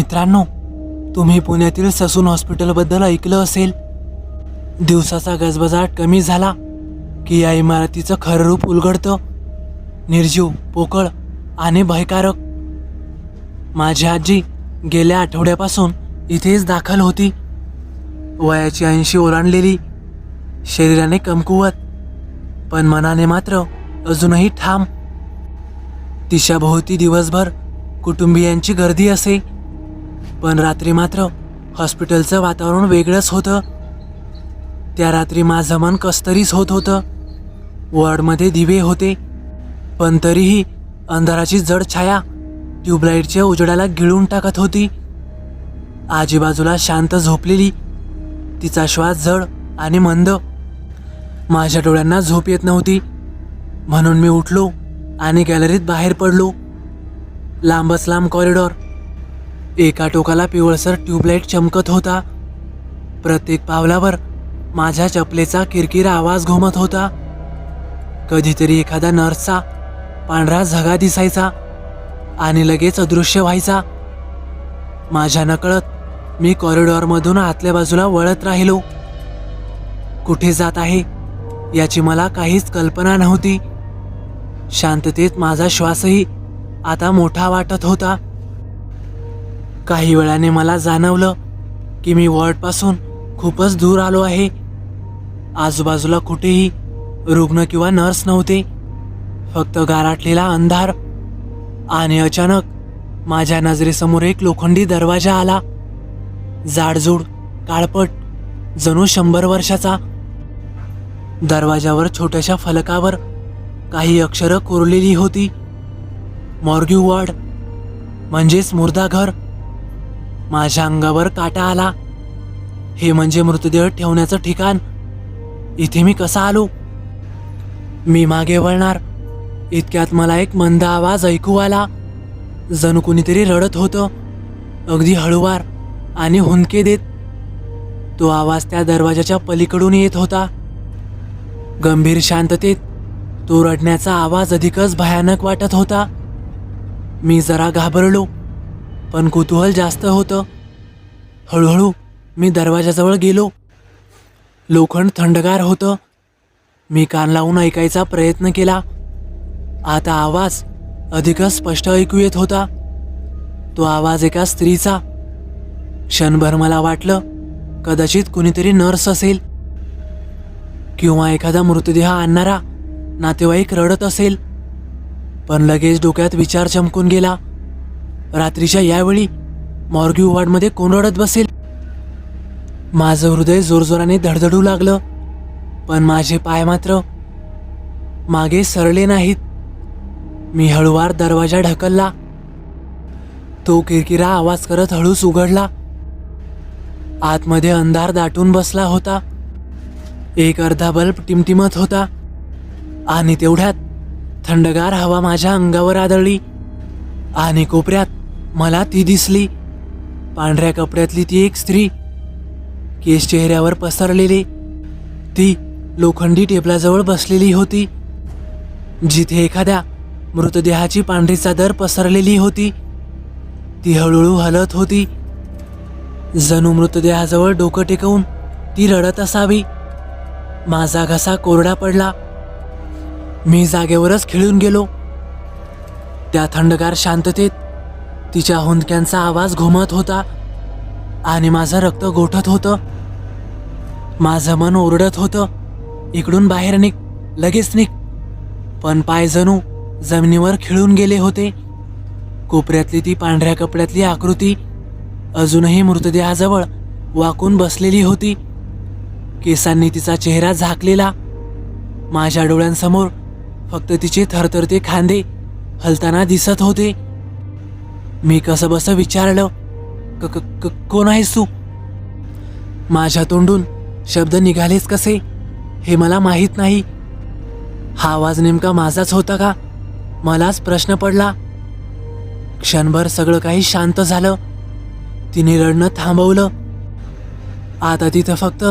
मित्रांनो तुम्ही पुण्यातील ससून हॉस्पिटलबद्दल ऐकलं असेल. दिवसाचा गजबजाट कमी झाला की या इमारतीचं खरं रूप उलगडतं. निर्जीव पोकळ आणि भयकारक. माझी आजी गेल्या आठवड्यापासून इथेच दाखल होती. वयाची ऐंशी ओलांडलेली शरीराने कमकुवत पण मनाने मात्र अजूनही ठाम. तिच्याभोवती दिवसभर कुटुंबियांची गर्दी असे. पण रात्री मात्र हॉस्पिटलचं वातावरण वेगळंच होतं. त्या रात्री माझं मन कस्तरीच होत होतं. वॉर्डमध्ये दिवे होते पण तरीही अंधाराची जड छाया ट्यूबलाईटच्या उजेडाला गिळून टाकत होती. आजूबाजूला शांत झोपलेली तिचा श्वास जड आणि मंद. माझ्या डोळ्यांना झोप येत नव्हती. म्हणून मी उठलो आणि गॅलरीत बाहेर पडलो. लांबच लांब कॉरिडॉर एका टोकाला पिवळसर ट्यूबलाईट चमकत होता. प्रत्येक पावलावर माझ्या चपलेचा किरकिरा आवाज घुमत होता. कधीतरी एखादा नर्सचा पांढरा झगा दिसायचा आणि लगेच अदृश्य व्हायचा. माझ्या नकळत मी कॉरिडॉरमधून आतल्या बाजूला वळत राहिलो. कुठे जात आहे याची मला काहीच कल्पना नव्हती. शांततेत माझा श्वासही आता मोठा वाटत होता. काही वेळाने मला जाणवलं की मी वॉर्डपासून खूपच दूर आलो आहे. आजूबाजूला कुठेही रुग्ण किंवा नर्स नव्हते. फक्त गाराटलेला अंधार आणि अचानक माझ्या नजरेसमोर एक लोखंडी दरवाजा आला. जाडजूड काळपट जणू शंभर वर्षाचा. दरवाजावर छोट्याशा फलकावर काही अक्षरं कोरलेली होती. मॉर्ग्यू वॉर्ड म्हणजेच मुर्दाघर माझ्या अंगावर काटा आला. हे म्हणजे मृतदेह ठेवण्याचं ठिकाण. इथे मी कसा आलो? मी मागे वळणार. इतक्यात मला एक मंद आवाज ऐकू आला. जणू कुणीतरी रडत होतं. अगदी हळूवार आणि हुंदके देत. तो आवाज त्या दरवाजाच्या पलीकडून येत होता. गंभीर शांततेत तो रडण्याचा आवाज अधिकच भयानक वाटत होता. मी जरा घाबरलो. पण कुतूहल जास्त होतं. हळूहळू मी दरवाजाजवळ गेलो. लोखंड थंडगार होतं. मी कान लावून ऐकायचा प्रयत्न केला. आता आवाज अधिकच स्पष्ट ऐकू येत होता. तो आवाज एका स्त्रीचा. क्षणभर मला वाटलं कदाचित कुणीतरी नर्स असेल. किंवा एखादा मृतदेह आणणारा नातेवाईक रडत असेल. पण लगेच डोक्यात विचार चमकून गेला. रात्रीच्या यावेळी मॉर्ग्यू वार्डमध्ये कोण रडत बसेल? माझं हृदय जोरजोराने धडधडू लागलं पण माझे पाय मात्र मागे सरले नाहीत. मी हळूवार दरवाजा ढकलला. तो किरकिरा आवाज करत हळूच उघडला. आतमध्ये अंधार दाटून बसला होता. एक अर्धा बल्ब टिमटिमत होता. आणि तेवढ्यात थंडगार हवा माझ्या अंगावर आदळली. आणि कोपऱ्यात मला ती दिसली. पांढऱ्या कपड्यातली ती एक स्त्री. केस चेहऱ्यावर पसरलेली. ती लोखंडी टेबलाजवळ बसलेली होती. जिथे एखाद्या मृतदेहाची पांढरी चादर पसरलेली होती. ती हळूहळू हलत होती. जणू मृतदेहाजवळ डोकं टेकवून ती रडत असावी. माझा घसा कोरडा पडला. मी जागेवरच खिळून गेलो. त्या थंडगार शांततेत तिच्या हुंदक्यांचा आवाज घुमत होता आणि माझं रक्त गोठत होतं. माझं मन ओरडत होतं. इकडून बाहेर निघ लगेच निघ. पण पाय जणू जमिनीवर खिळून गेले होते. कोपऱ्यातली ती पांढऱ्या कपड्यातली आकृती अजूनही मृतदेहाजवळ वाकून बसलेली होती. केसांनी तिचा चेहरा झाकलेला. माझ्या डोळ्यांसमोर फक्त तिचे थरथरते खांदे हलताना दिसत होते. मी कसं बसं विचारलं? क क- कोण आहेस तू? माझ्या तोंडून शब्द निघालेच कसे? हे मला माहीत नाही. हा आवाज नेमका माझाच होता का? मलाच प्रश्न पडला. क्षणभर सगळं काही शांत झालं. तिने रडणं थांबवलं. आता तिथं फक्त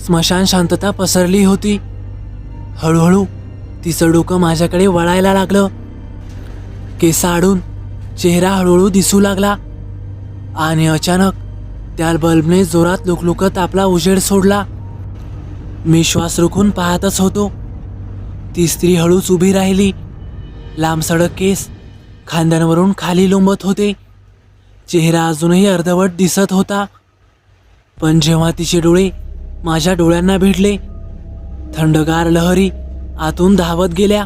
स्मशान शांतता पसरली होती. हळूहळू तिचं डोकं माझ्याकडे वळायला लागलं. केस आडून चेहरा हळूहळू दिसू लागला. आणि अचानक त्या बल्बने जोरात लुकलुकत आपला उजेड सोडला. मी श्वास रोखून पाहतच होतो. ती स्त्री हळूच उभी राहिली. लांब सडक केस खांद्यांवरून खाली लोंबत होते. चेहरा अजूनही अर्धवट दिसत होता. पण जेव्हा तिचे डोळे माझ्या डोळ्यांना भिडले थंडगार लहरी आतून धावत गेल्या.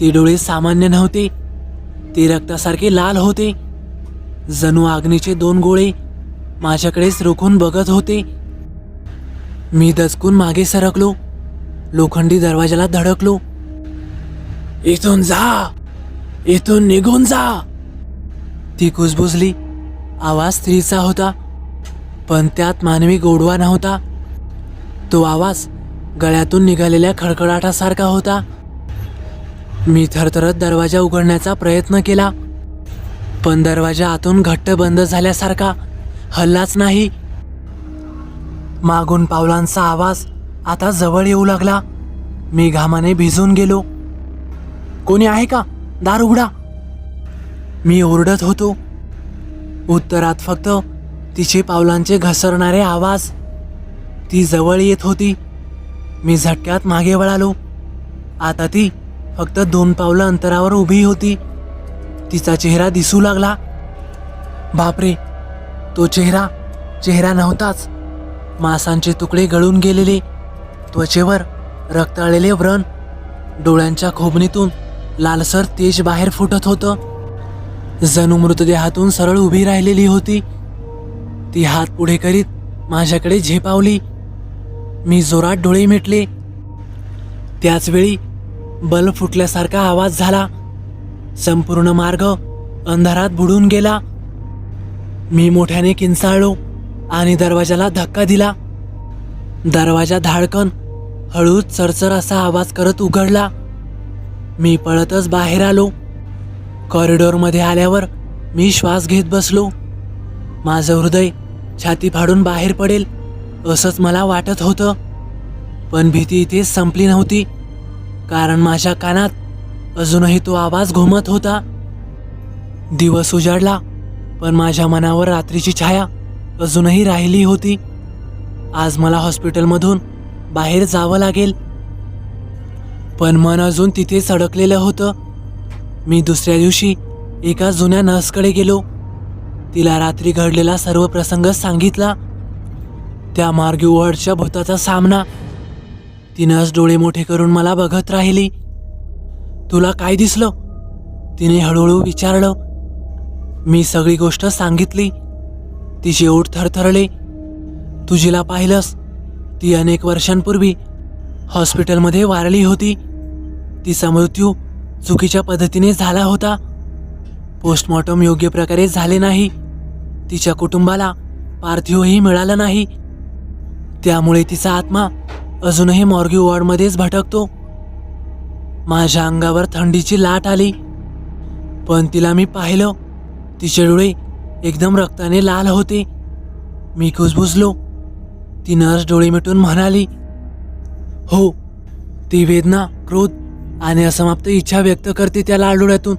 ते डोळे सामान्य नव्हते. ते रक्तासारखे लाल होते. जणू आग्नीचे दोन गोळे माझ्याकडेच रोखून बघत होते. मी दचकून मागे सरकलो. लोखंडी दरवाजाला धडकलो. इथून जा! इथून निघून जा! ती कुजबुजली. आवाज स्त्रीचा होता पण त्यात मानवी गोडवा नव्हता. तो आवाज गळ्यातून निघालेल्या खडखडाटासारखा होता. मी थरथरत दरवाजा उघडण्याचा प्रयत्न केला. पण दरवाजा आतून घट्ट बंद झाल्यासारखा. हल्लाच नाही. मागून पावलांचा आवाज आता जवळ येऊ लागला. मी घामाने भिजून गेलो. कोणी आहे का? दार उघडा. मी ओरडत होतो. उत्तरात फक्त तिचे पावलांचे घसरणारे आवाज. ती जवळ येत होती. मी झटक्यात मागे वळालो. आता ती फक्त दोन पावलं अंतरावर उभी होती. तिचा चेहरा दिसू लागला. बापरे तो चेहरा चेहरा नव्हताच. मांसांचे तुकडे गळून गेलेले त्वचेवर रक्ताळलेले व्रण. डोळ्यांच्या खोबणीतून लालसर तेज बाहेर फुटत होतं. जणू मृतदेहातून सरळ उभी राहिलेली होती. ती हात पुढे करीत माझ्याकडे झेपावली. मी जोरात डोळे मिटले. त्याचवेळी बल फुटल्यासारखा आवाज झाला. संपूर्ण मार्ग अंधारात बुडून गेला. मी मोठ्याने किंचाळलो आणि दरवाजाला धक्का दिला. दरवाजा धाडकन हळूच चरचर असा आवाज करत उघडला. मी पळतच बाहेर आलो. कॉरिडॉरमध्ये आल्यावर मी श्वास घेत बसलो. माझं हृदय छाती फाडून बाहेर पडेल असंच मला वाटत होतं. पण भीती इथेच संपली नव्हती. कारण माझ्या कानात अजूनही तो आवाज घुमत होता. दिवस उजाडला पण माझ्या मनावर रात्रीची छाया अजूनही राहिली होती. आज मला हॉस्पिटलमधून बाहेर जावं लागेल. पण मन अजून तिथेच अडकलेलं होतं. मी दुसऱ्या दिवशी एका जुन्या नर्सकडे गेलो. तिला रात्री घडलेला सर्व प्रसंग सांगितला. त्या मार्गीवर्डच्या भूताचा सामना तिनंच डोळे मोठे करून मला बघत राहिली. तुला काय दिसलं? तिने हळूहळू विचारलं. मी सगळी गोष्ट सांगितली. तिचे ओठ थरथरले. तू जिला पाहिलंस. ती अनेक वर्षांपूर्वी हॉस्पिटलमध्ये वारली होती. तिचा मृत्यू चुकीच्या पद्धतीने झाला होता. पोस्टमॉर्टम योग्य प्रकारे झाले नाही. तिच्या कुटुंबाला पार्थिवही मिळालं नाही. त्यामुळे तिचा आत्मा अजूनही मॉर्गी वॉर्डमध्येच भटकतो. माझ्या अंगावर थंडीची लाट आली. पण तिला मी पाहिलं. तिचे डोळे एकदम रक्ताने लाल होते. मी कुजबुजलो ती नर्स डोळे मिटून म्हणाली हो ती वेदना क्रोध आणि असमाप्त इच्छा व्यक्त करते त्या लाल डोळ्यातून.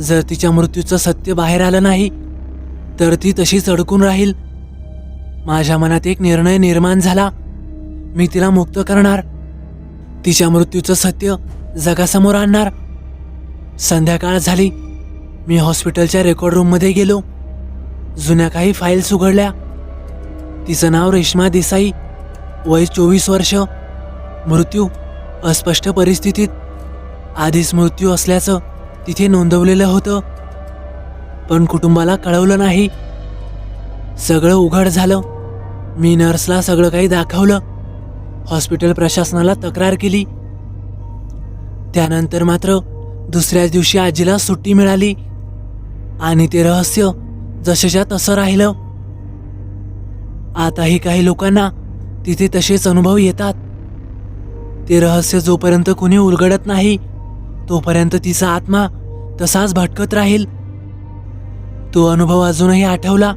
जर तिच्या मृत्यूचं सत्य बाहेर आलं नाही तर ती तशीच अडकून राहील. माझ्या मनात एक निर्णय निर्माण झाला. मी तिला मुक्त करणार. तिच्या मृत्यूचं सत्य जगासमोर आणणार. संध्याकाळ झाली. मी हॉस्पिटलच्या रेकॉर्ड रूममध्ये गेलो. जुन्या काही फाईल्स उघडल्या. तिचं नाव रेश्मा देसाई. वय चोवीस वर्ष. मृत्यू अस्पष्ट परिस्थितीत. आधीच मृत्यू असल्याचं तिथे नोंदवलेलं होतं. पण कुटुंबाला कळवलं नाही. सगळं उघड झालं. मी नर्सला सगळं काही दाखवलं. हॉस्पिटल प्रशासनाला तक्रार केली. त्यानंतर मात्र दुसऱ्याच दिवशी आजीला सुट्टी मिळाली. आणि ते रहस्य जसेच्या तसं राहिलं. आताही काही लोकांना तिथे तसेच अनुभव येतात. ते रहस्य जोपर्यंत कुणी उलगडत नाही तोपर्यंत तिचा आत्मा तसाच भटकत राहील. तो अनुभव अजूनही आठवला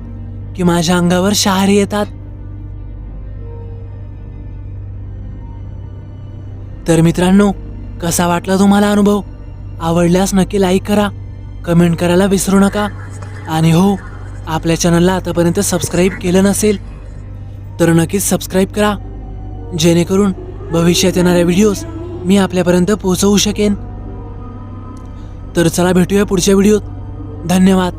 की माझ्या अंगावर शहारे येतात. तर मित्रांनो कसा वाटला तुम्हाला अनुभव? आवडल्यास नक्की लाईक करा कमेंट करायला विसरू नका. आणि हो आपल्या चॅनलला आतापर्यंत सबस्क्राईब केलं नसेल तर नक्कीच सबस्क्राईब करा. जेणेकरून भविष्यात येणाऱ्या व्हिडिओज मी आपल्यापर्यंत पोहोचवू शकेन. तर चला भेटूया पुढच्या व्हिडिओत धन्यवाद.